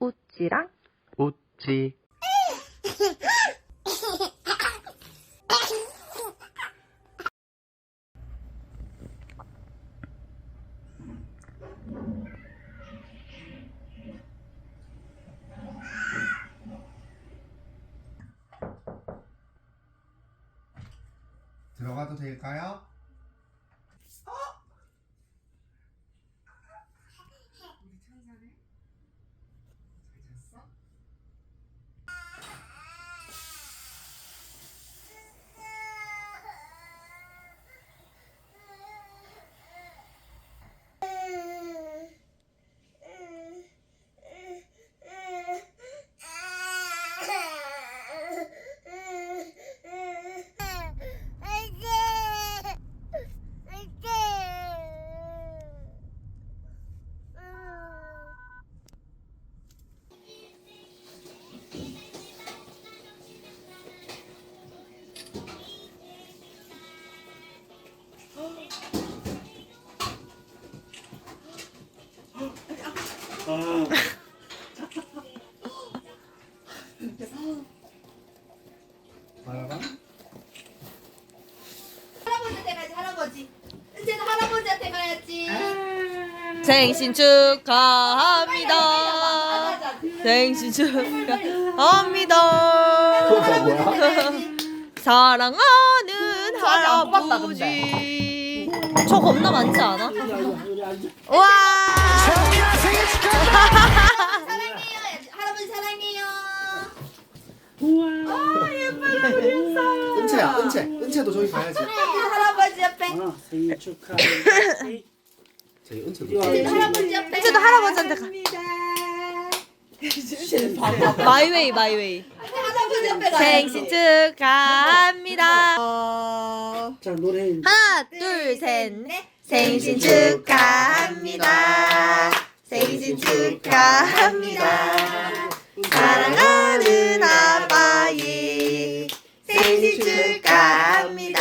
우찌랑? 우찌 말아봐. 할아버지한테 가야지 할아버지 이제는 할아버지한테 가야지 생신 축하합니다. 생신 축하합니다. 사랑하는 할아버지. 저 겁나 많지 않아? 와. 은채야, 은채, 은채도 저기 가야지. 할아버지 옆에 어, 생일 축하해. 저기 은채도. 이제는 할아버지 옆에 이제도 할아버지한테 가. 마이웨이 마이웨이. 할아버지 옆에 가야지 생신 축하합니다. 자 노래 하나 둘 셋 넷. 생신 축하합니다. 생신 축하합니다. 사랑하는 아빠의 생신 축하합니다.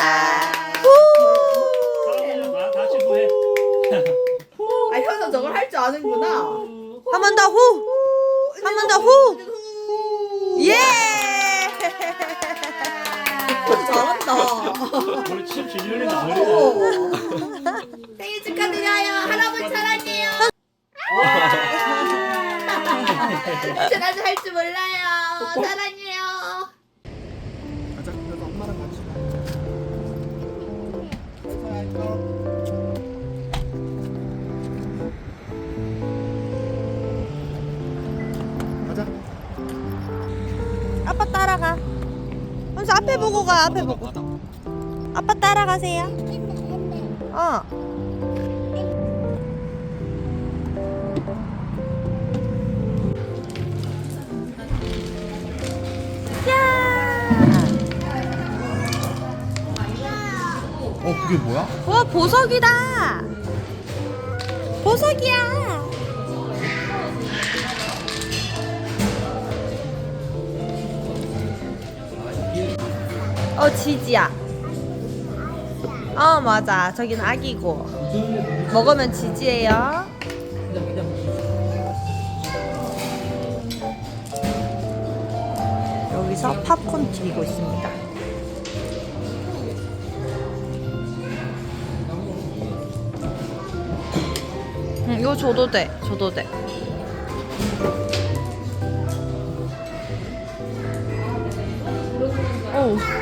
뭐해? 아 현아 저걸 할 줄 아는구나. 한 번 더 후. 한 번 더 후. 예. 잘한다. 우리 칩 지지율이나 생일 축하드려요. 할아버지 사랑해요. 전 아직 할줄 몰라요. 사랑해요 아빠 따라가. 먼저 앞에 보고 가. 앞에 보고. 아빠 따라가세요. 어. 어, 그게 뭐야? 와 보석이다. 보석이야. 어 지지야. 어 맞아. 저긴 아기고. 먹으면 지지예요. 여기서 팝콘 튀기고 있습니다. 응, 이거 줘도 돼. 줘도 돼. 어.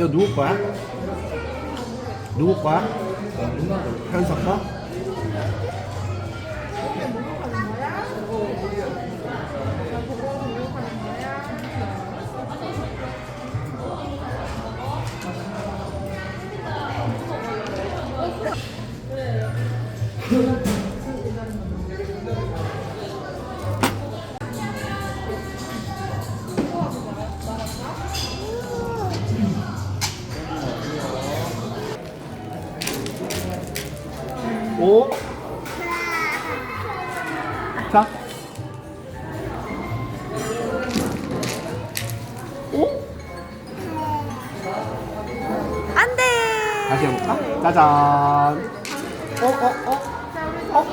이거 누구 거야? 누구 거야? 현석 거? 오. 자. 오. 안 돼. 다시 해볼까? 짜잔 어? 어? 어? 어?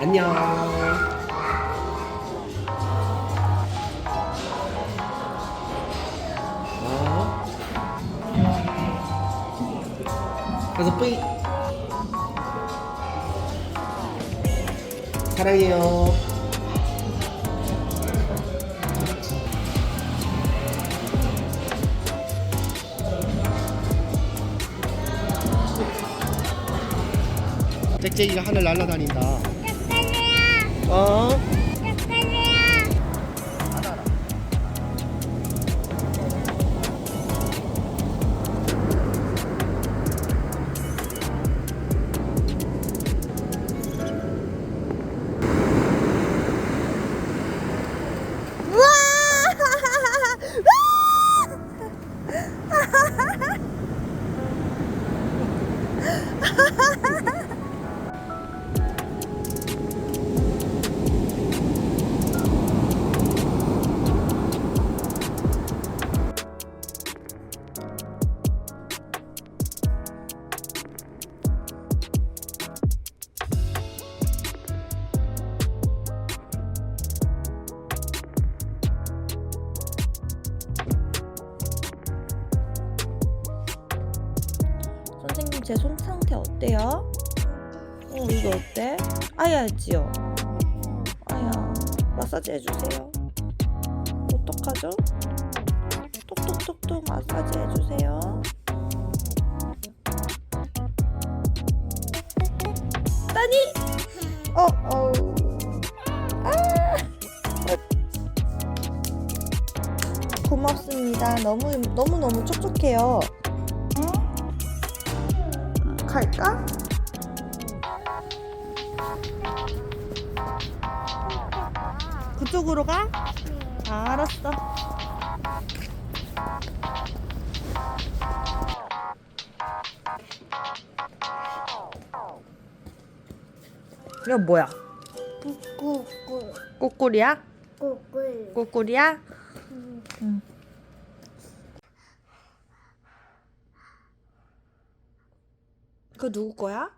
안녕 가서 뿌이. 사랑해요. 짹짹이가 하늘 날아다닌다. 어? 제 손 상태 어때요? 어 이거 어때? 아야지요. 아야 마사지 해주세요. 어떡하죠? 톡톡톡톡 마사지 해주세요. 따니. 어 어. 아. 고맙습니다. 너무 너무 너무 촉촉해요. 갈까? 그쪽으로 가? 아, 알았어. 이거 뭐야? 꾸꾸 꼬꼬리야? 꾸꾸 꼬꼬리야? 응. 누구 거야?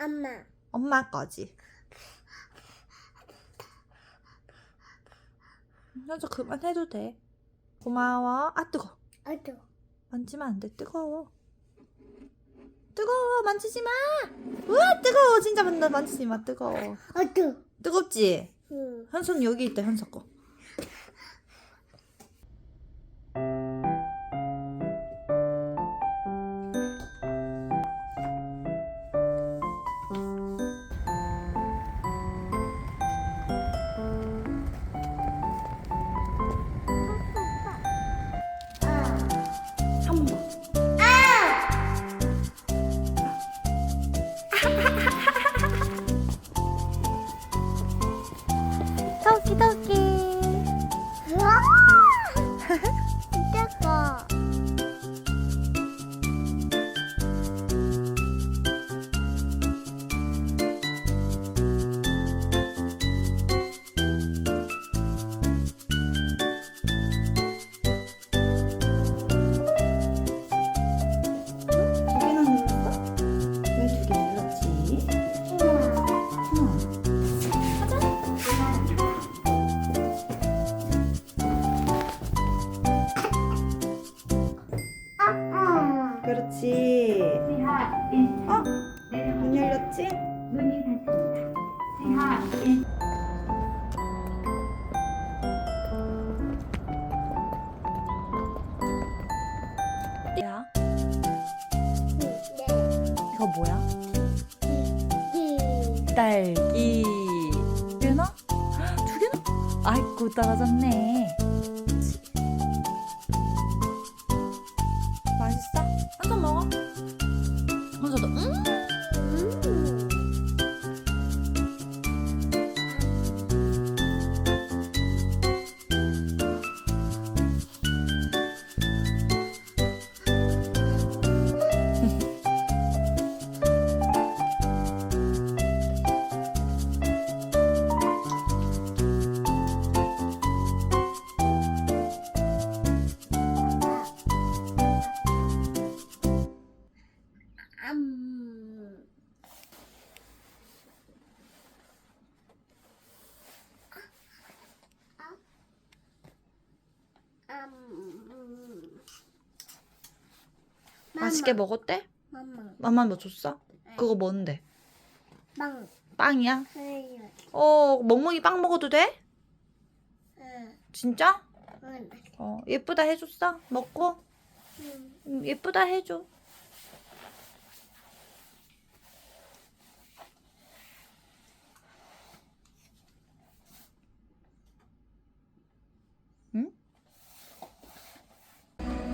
엄마 엄마 거지. 현서 그만해도 돼. 고마워. 아 뜨거. 어두 만지면 안 돼. 뜨거워. 뜨거워. 만지지 마. 우와 뜨거워. 진짜 만나 만지지 마. 뜨거워. 어두 뜨겁지? 응 현선 여기 있다. 현서 거. 딸기. 두 개나? 두 개나? 아이고 떨어졌네. 맛있어? 한 잔 먹어. 한잔 더. 음. 맛있게 먹었대? 맘만 뭐 줬어? 네. 그거 뭔데? 빵. 빵이야? 네. 어, 멍멍이 빵 먹어도 돼? 응. 진짜? 응. 어, 예쁘다 해줬어? 먹고? 응. 음, 예쁘다 해줘.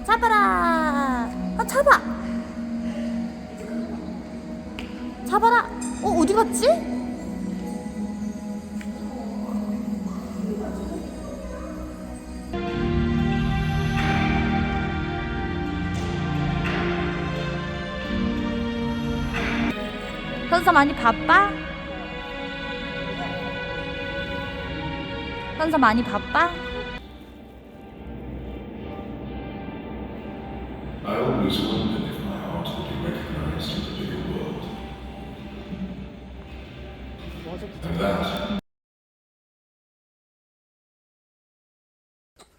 잡아라! 아, 잡아! 잡아라! 어, 어디 갔지? 현서 많이 바빠? 현서 많이 바빠? I always wondered if my art would be recognized in the bigger world. And that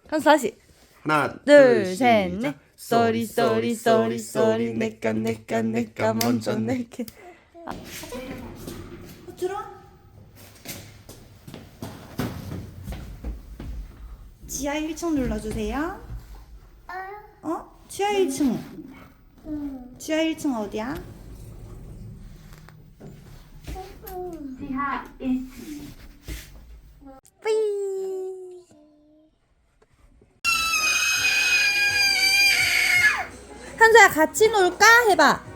현서 다시 하나, 둘, 둘, 셋. 넷. 쏘리 쏘리 쏘리 쏘리 내꺼 내꺼 내꺼 먼저 내게. 어, 들어. 지하 1층 눌러주세요. 어? 지하 1층. 지하 1층 어디야? 지하 1층. 뿌이. 현서야 같이 놀까? 해봐.